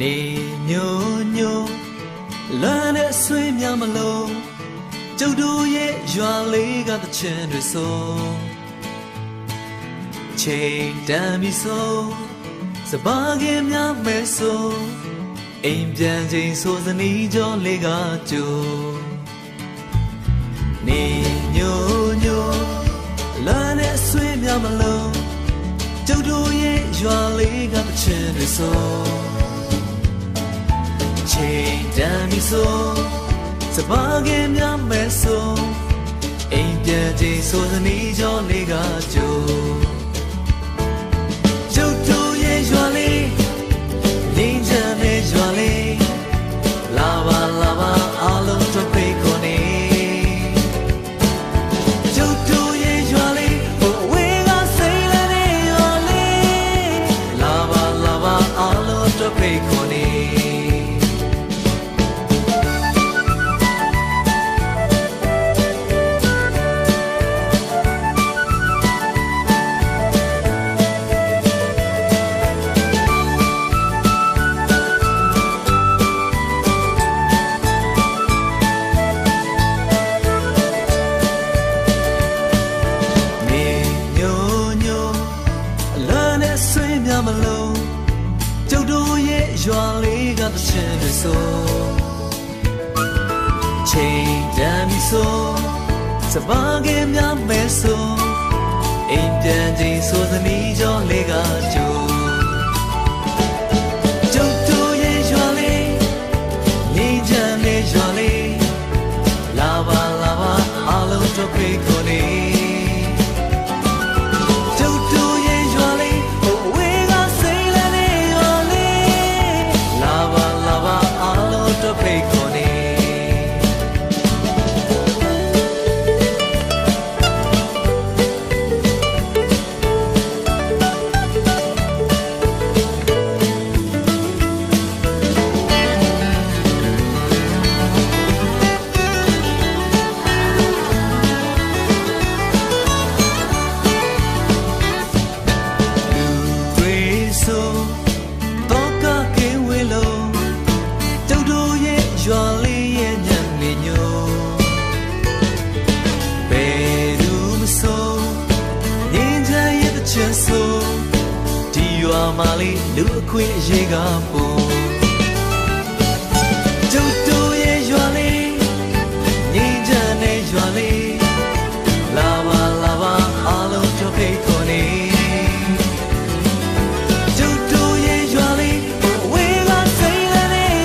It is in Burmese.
နေညိုညိုလမ်းနဲ့ဆွေးများမလို့ကျုပ်တို့ရဲ့ရွာလေးကတချင်တွေဆိုချိန်တမ်းပြီဆိုစပါးကင်များမဲဆိုအိမ်ပြန်ချိန်ဆိုစနီးကြောလေးကကြိုနေညိုညိုလမ်းနဲ့ဆွေးများမလို့ကျုပ်တို့ရဲ့ရွာလေးကတချင်တွေဆို ချိန်တမ်းပြီဆိုစပါးကင်များမဲဆိုအိမ်ပြန်ချိန်ဆိုစနီးကြောလေးကကြိုကျုပ်တို့ရဲ့ရွာလေးလင်းချမ်းတဲ့ရွာလေးလာပါလာပါအားလုံးတို့ဖိတ်ခေါ်နေကျုပ်တို့ရဲ့ရွာလေးဟိုဝေးကစိတ်လည်းနေရွာလေးလာပါလာပါအားလုံးတို့ဖိတ်ခေါ်နေနေ လေးကတချင်တွေဆိုချိန်တမ်းပြီဆိုစပါးကင်များမဲဆိုအိမ်ပြန်ချိန်ဆိုသနီးကြောလေးကကြိုကျုပ်တို့ရဲ့ရွာလေးနေချမ်းတဲ့ရွာလေး ချင်းဆိုဒီရွာမှာလေးလူအခွင့်အရေးကပေါ်